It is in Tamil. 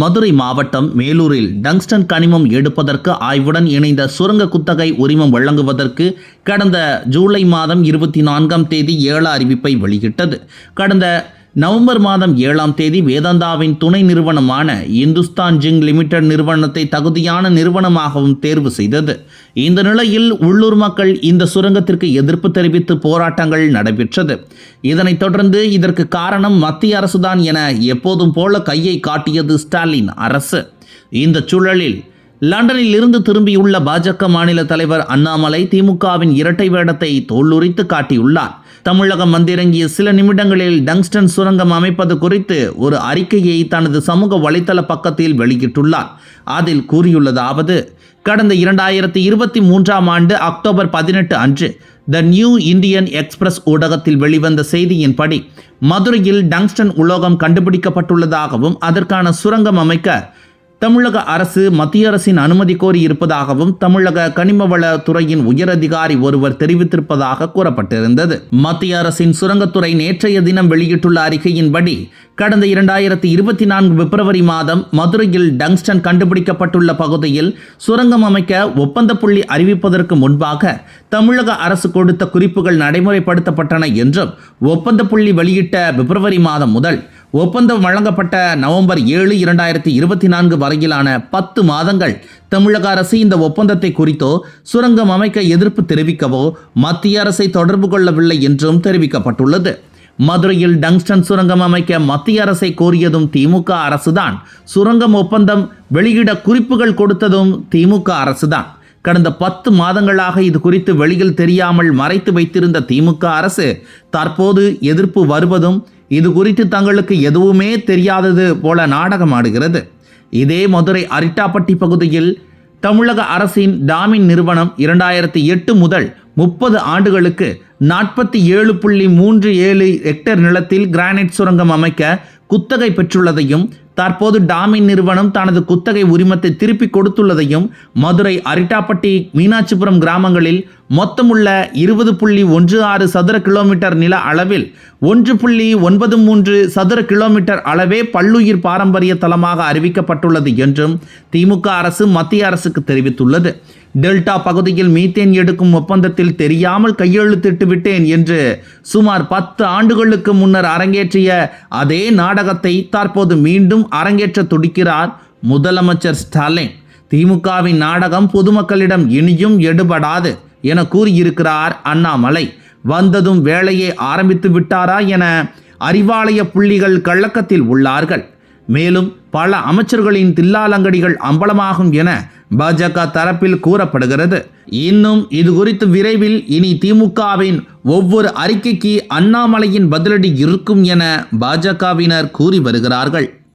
மதுரை மாவட்டம் மேலூரில் டங்ஸ்டன் கனிமம் எடுப்பதற்கு ஆய்வுடன் இணைந்த சுரங்க குத்தகை உரிமம் வழங்குவதற்கு கடந்த ஜூலை மாதம் இருபத்தி நான்காம் தேதி ஏழு அறிவிப்பை வெளியிட்டது. கடந்த நவம்பர் மாதம் ஏழாம் தேதி வேதாந்தாவின் துணை நிறுவனமான இந்துஸ்தான் ஜிங் லிமிடெட் நிறுவனத்தை தகுதியான நிறுவனமாகவும் தேர்வு செய்தது. இந்த நிலையில் உள்ளூர் மக்கள் இந்த சுரங்கத்திற்கு எதிர்ப்பு தெரிவித்து போராட்டங்கள் நடைபெற்றது. இதனைத் தொடர்ந்து இதற்கு காரணம் மத்திய அரசுதான் என எப்போதும் போல கையை காட்டியது ஸ்டாலின் அரசு. இந்த சூழலில் லண்டனில் இருந்து திரும்பியுள்ள பாஜக மாநில தலைவர் அண்ணாமலை திமுகவின் இரட்டை வேடத்தை தோல்லுரித்து காட்டியுள்ளார். தமிழகம் வந்திறங்கிய சில நிமிடங்களில் டங்ஸ்டன் சுரங்கம் அமைப்பது குறித்து ஒரு அறிக்கையை தனது சமூக வலைதள பக்கத்தில் வெளியிட்டுள்ளார். அதில் கூறியுள்ளதாவது கடந்த இரண்டாயிரத்தி இருபத்தி மூன்றாம் ஆண்டு அக்டோபர் பதினெட்டு அன்று த நியூ இந்தியன் எக்ஸ்பிரஸ் ஊடகத்தில் வெளிவந்த செய்தியின்படி மதுரையில் டங்ஸ்டன் உலோகம் கண்டுபிடிக்கப்பட்டுள்ளதாகவும் அதற்கான சுரங்கம் அமைக்க தமிழக அரசு மத்திய அரசின் அனுமதி கோரி இருப்பதாகவும் தமிழக கனிமவள துறையின் உயரதிகாரி ஒருவர் தெரிவித்திருப்பதாக கூறப்பட்டிருந்தது. மத்திய அரசின் சுரங்கத்துறை நேற்றைய தினம் வெளியிட்டுள்ள அறிக்கையின்படி கடந்த இரண்டாயிரத்தி இருபத்தி நான்கு பிப்ரவரி மாதம் மதுரையில் டங்ஸ்டன் கண்டுபிடிக்கப்பட்டுள்ள பகுதியில் சுரங்கம் அமைக்க ஒப்பந்த புள்ளி அறிவிப்பதற்கு முன்பாக தமிழக அரசு கொடுத்த குறிப்புகள் நடைமுறைப்படுத்தப்பட்டன என்றும் ஒப்பந்த புள்ளி வெளியிட்ட பிப்ரவரி மாதம் முதல் ஒப்பந்தம் வழங்கப்பட்ட நவம்பர் ஏழு இரண்டாயிரத்தி இருபத்தி நான்கு வரையிலான பத்து மாதங்கள் தமிழக அரசு இந்த ஒப்பந்தத்தை குறித்தோ சுரங்கம் அமைக்க எதிர்ப்பு தெரிவிக்கவோ மத்திய அரசை தொடர்பு கொள்ளவில்லை என்றும் தெரிவிக்கப்பட்டுள்ளது. மதுரையில் டங்ஸ்டன் சுரங்கம் அமைக்க மத்திய அரசை கோரியதும் திமுக அரசுதான். சுரங்கம் ஒப்பந்தம் வெளியிட குறிப்புகள் கொடுத்ததும் திமுக அரசுதான். கடந்த பத்து மாதங்களாக இது குறித்து வெளியில் தெரியாமல் மறைத்து வைத்திருந்த திமுக அரசு தற்போது எதிர்ப்பு வருவதும் இது குறித்து தங்களுக்கு எதுவுமே தெரியாதது போல நாடகம் ஆடுகிறது. இதே மதுரை அரிட்டாப்பட்டி பகுதியில் தமிழக அரசின் டாமின் நிறுவனம் இரண்டாயிரத்தி எட்டு முதல் முப்பது ஆண்டுகளுக்கு நாற்பத்தி ஏழு புள்ளி மூன்று ஏழு ஹெக்டேர் நிலத்தில் கிரானைட் சுரங்கம் அமைக்க குத்தகை பெற்றுள்ளதையும் தற்போது டாமின் நிறுவனம் தனது குத்தகை உரிமத்தை திருப்பி கொடுத்துள்ளதையும் மதுரை அரிட்டாப்பட்டி மீனாட்சிபுரம் கிராமங்களில் மொத்தமுள்ள இருபது புள்ளி ஒன்று ஆறு சதுர கிலோமீட்டர் நில அளவில் ஒன்று புள்ளி ஒன்பது மூன்று சதுர கிலோமீட்டர் அளவே பல்லுயிர் பாரம்பரிய தலமாக அறிவிக்கப்பட்டுள்ளது என்றும் திமுக அரசு மத்திய அரசுக்கு தெரிவித்துள்ளது. டெல்டா பகுதியில் மீத்தேன் எடுக்கும் ஒப்பந்தத்தில் தெரியாமல் கையெழுத்திட்டு விட்டேன் என்று சுமார் பத்து ஆண்டுகளுக்கு முன்னர் அரங்கேற்றிய அதே நாடகத்தை தற்போது மீண்டும் அரங்கேற்ற துடிக்கிறார் முதலமைச்சர் ஸ்டாலின். திமுகவின் நாடகம் பொதுமக்களிடம் இனியும் எடுபடாது. என கூறியிருக்கிறார் அண்ணாமலை. வந்ததும் வேலையை ஆரம்பித்து விட்டாரா என அறிவாலய புள்ளிகள் கள்ளக்கத்தில் உள்ளார்கள். மேலும் பல அமைச்சர்களின் தில்லாலங்கடிகள் அம்பலமாகும் என பாஜக தரப்பில் கூறப்படுகிறது. இன்னும் இது குறித்து விரைவில் இனி திமுகவின் ஒவ்வொரு அறிக்கைக்கு அண்ணாமலையின் பதிலடி இருக்கும் என பாஜகவினர் கூறி வருகிறார்கள்.